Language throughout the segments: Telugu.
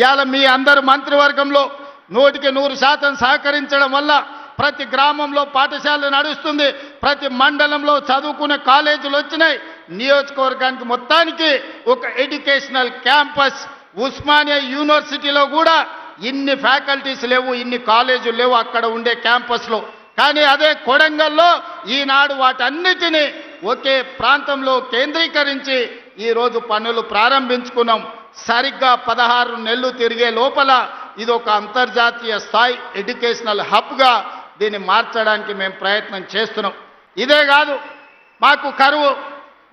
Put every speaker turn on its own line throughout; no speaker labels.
ఇవాళ మీ అందరు మంత్రివర్గంలో నూటికి నూరు శాతం సహకరించడం వల్ల ప్రతి గ్రామంలో పాఠశాల నడుస్తుంది ప్రతి మండలంలో చదువుకునే కాలేజీలు వచ్చినాయి. నియోజకవర్గానికి మొత్తానికి ఒక ఎడ్యుకేషనల్ క్యాంపస్ ఉస్మానియా యూనివర్సిటీలో కూడా ఇన్ని ఫ్యాకల్టీస్ లేవు ఇన్ని కాలేజీలు లేవు అక్కడ ఉండే క్యాంపస్లో. కానీ అదే కొడంగల్లో ఈనాడు వాటన్నిటినీ ఒకే ప్రాంతంలో కేంద్రీకరించి ఈరోజు పనులు ప్రారంభించుకున్నాం. సరిగ్గా పదహారు నెలలు తిరిగే లోపల ఇది ఒక అంతర్జాతీయ స్థాయి ఎడ్యుకేషనల్ హబ్గా దీన్ని మార్చడానికి మేము ప్రయత్నం చేస్తున్నాం. ఇదే కాదు మాకు కరువు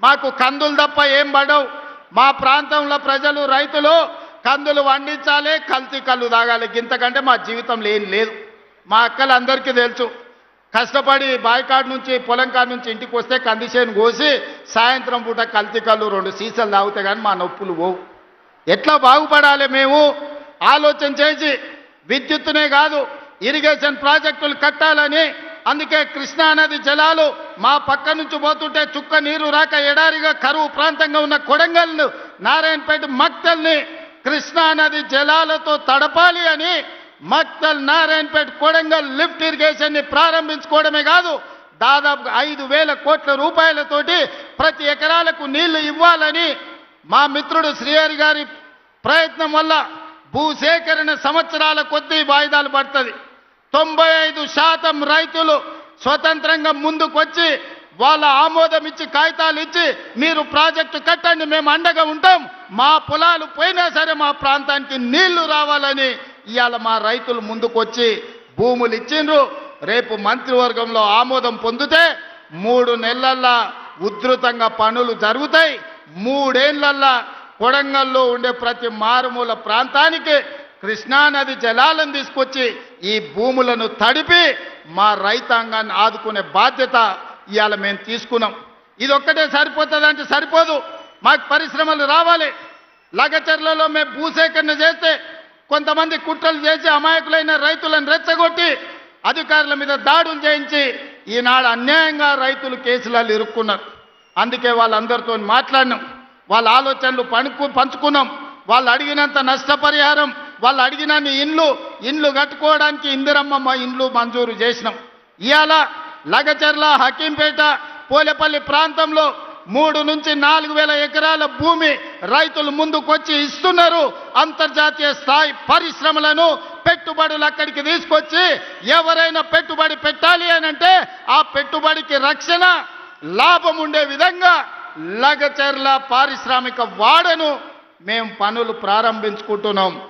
మాకు కందులు తప్ప ఏం పడవు. మా ప్రాంతంలో ప్రజలు రైతులు కందులు వండించాలి కల్తీ కళ్ళు తాగాలి. ఇంతకంటే మా జీవితంలో ఏం లేదు. మా అక్కలందరికీ తెలుసు. కష్టపడి బాయికాడ్ నుంచి పొలం కాడ నుంచి ఇంటికి వస్తే కందిసేను కోసి సాయంత్రం పూట కల్తీ కళ్ళు రెండు సీసాలు తాగితే కానీ మా నొప్పులు పోవు. ఎట్లా బాగుపడాలి మేము? ఆలోచన చేసి విద్యుత్తునే కాదు ఇరిగేషన్ ప్రాజెక్టులు కట్టాలని. అందుకే కృష్ణానది జలాలు మా పక్క నుంచి పోతుంటే చుక్క నీరు రాక ఎడారిగా కరువు ప్రాంతంగా ఉన్న కొడంగల్ను నారాయణపేట మక్తల్ని కృష్ణానది జలాలతో తడపాలి అని మక్తల్ నారాయణపేట కొడంగల్ లిఫ్ట్ ఇరిగేషన్ని ప్రారంభించుకోవడమే కాదు దాదాపు ఐదు వేల కోట్ల రూపాయలతోటి ప్రతి ఎకరాలకు నీళ్ళు ఇవ్వాలని మా మిత్రుడు శ్రీహరి గారి ప్రయత్నం వల్ల భూసేకరణ సంవత్సరాల కొద్దీ వాయిదాలు పడుతుంది. తొంభై ఐదు శాతం రైతులు స్వతంత్రంగా ముందుకొచ్చి వాళ్ళ ఆమోదం ఇచ్చి కాగితాలు ఇచ్చి మీరు ప్రాజెక్టు కట్టండి మేము అండగా ఉంటాం. మా పొలాలు పోయినా సరే మా ప్రాంతానికి నీళ్ళు రావాలని ఇవాళ మా రైతులు ముందుకొచ్చి భూములు ఇచ్చిండ్రు. రేపు మంత్రివర్గంలో ఆమోదం పొందితే మూడు నెలల్లో ఉధృతంగా పనులు జరుగుతాయి. మూడేళ్ళల్లా కొడంగల్లో ఉండే ప్రతి మారుమూల ప్రాంతానికి కృష్ణానది జలాలను తీసుకొచ్చి ఈ భూములను తడిపి మా రైతాంగాన్ని ఆదుకునే బాధ్యత ఇవాళ మేము తీసుకున్నాం. ఇది ఒక్కటే సరిపోతుందంటే సరిపోదు. మాకు పరిశ్రమలు రావాలి. లగచర్లలో మేము భూసేకరణ చేస్తే కొంతమంది కుట్రలు చేసి అమాయకులైన రైతులను రెచ్చగొట్టి అధికారుల మీద దాడులు చేయించి ఈనాడు అన్యాయంగా రైతులు కేసులలో ఇరుక్కున్నారు. అందుకే వాళ్ళందరితో మాట్లాడినాం. వాళ్ళ ఆలోచనలు పణుకు పంచుకున్నాం. వాళ్ళు అడిగినంత నష్టపరిహారం వాళ్ళు అడిగినన్ని ఇండ్లు ఇండ్లు కట్టుకోవడానికి ఇందిరమ్మ మా ఇండ్లు మంజూరు చేసినాం. ఇవాళ లగచర్ల హకీంపేట పోలేపల్లి ప్రాంతంలో మూడు నుంచి నాలుగు వేల ఎకరాల భూమి రైతులు ముందుకొచ్చి ఇస్తున్నారు. అంతర్జాతీయ స్థాయి పరిశ్రమలను పెట్టుబడులు అక్కడికి తీసుకొచ్చి ఎవరైనా పెట్టుబడి పెట్టాలి అని అంటే ఆ పెట్టుబడికి రక్షణ లాభం ఉండే విధంగా లగచర్ల పారిశ్రామిక వాడను మేము పనులు ప్రారంభించుకుంటున్నాం.